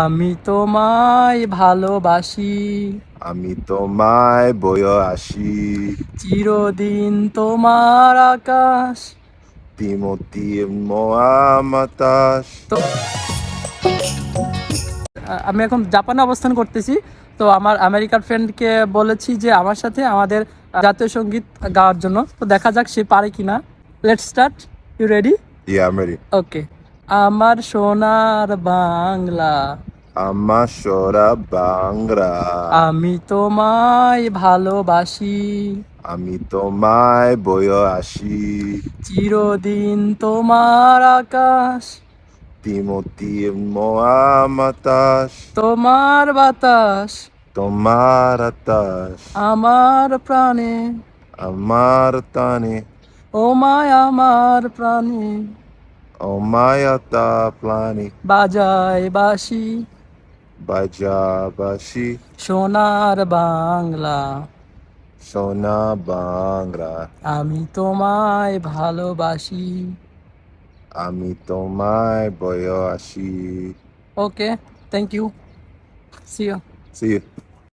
আমি তোমায় ভালোবাসি। আমি তোমায় বয় আসি। চিরদিন তোমার আকাশ। তিমতি মহামাতাস তো আমি এখন জাপানে অবস্থান করতেছি। তো আমার আমেরিকার ফ্রেন্ডকে বলেছি যে আমার সাথে আমাদের জাতীয় সংগীত গাওয়ার জন্য। তো দেখা যাক সে পারে কিনা। Let's start you ready Yeah, I'm ready. Okay আমার সোনার বাংলা। আমার সরা বাংলা। আমি তোমায় ভালোবাসি। আমি তোমায় বয় আসি চিরদিন তোমার আকাশ। তিমতি মহামাতাস তোমার বাতাস। তোমার আতাস আমার প্রাণে। আমার তানে ও মায় আমার প্রাণে। ও মায়াতা প্লানি বাজায় বাসি বাজাবাসি সোনার বাংলা। সোনা বাংলা। আমি তোমায় ভালোবাসি। আমি তোমায় বয় আসি okay thank you see you See you.